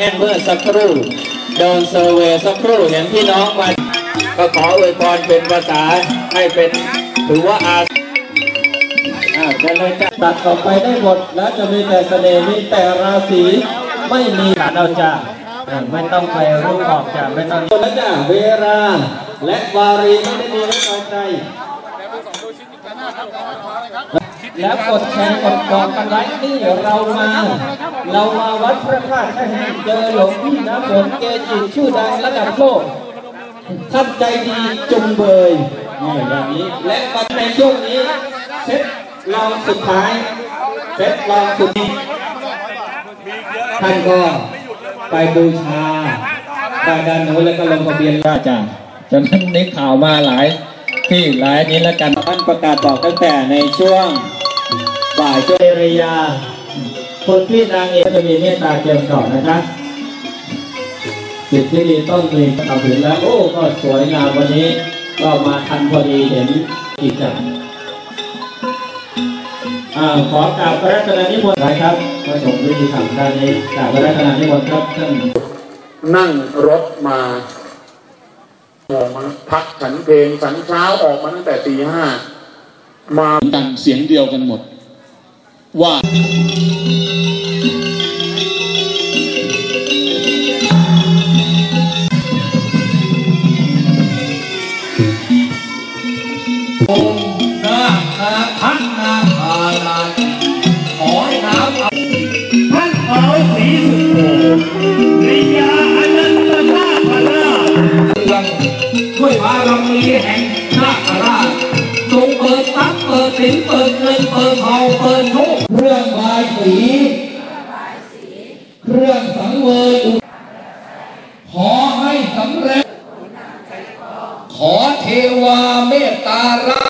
แห้งเมื่อสักครู่เดินเซอร์เวย์สักครู่เห็นพี่น้องมาก็ขออวยพรเป็นภาษาให้เป็นถือว่าอาอ่าเลยตัดออกไปได้หมดแล้วจะมีแต่เสน่ห์มีแต่ราศีไม่มีขาเอาจ้าอ่าไม่ต้องไปรูปออกจ้าไม่ต้องแล้วจ้าเวลาและวารีไม่ได้มีไว้คอใครแล้วกดแชร์กดบอกกันไว้นี่เรามา เรามาวัดพระธาตุแค่แห่งเจอหลวงพี่น้ำฝนเกจิชื่อดังระดับโลกท่านใจดีจุงเบยนี่อย่างนี้ และในช่วงนี้เซตลองสุดท้ายเซตลองสุดท้ายท่านก็ไปบูชาไปด้านโน้นแล้วก็ลงทะเบียนอาจาฉะนั้นนี้ข่าวมาหลายที่หลายนี้แล้วกันท่านประกาศบอกตั้งแต่ในช่วงบ่ายช่วยเรยา คนที่นางเอกจะมีเมตตาเจียมก่อนนะคะสิทธิดีต้องมีเอาถึงแล้ว โอ้ก็สวยงามวันนี้ ก็มาทันพอดีเห็นอีกจังอ่าขอกราบพระราชนานิมนต์น่อยครับพระสงฆ์วิธีทำด้านนี้กราบพระราชนานิมนต์ครับท่านนั่งรถมาออกมาพักฉันเพลงฉันเช้าออกมาตั้งแต่ตีห้ามาดังเสียงเดียวกันหมด ว่า เปิดทรัพย์เปิดสินเปิดเงินเปิดทองเปิดโชคเรื่องบายสี เครื่องสังเวยอุขอให้สำเร็จ ขอเทวาเมตตารัก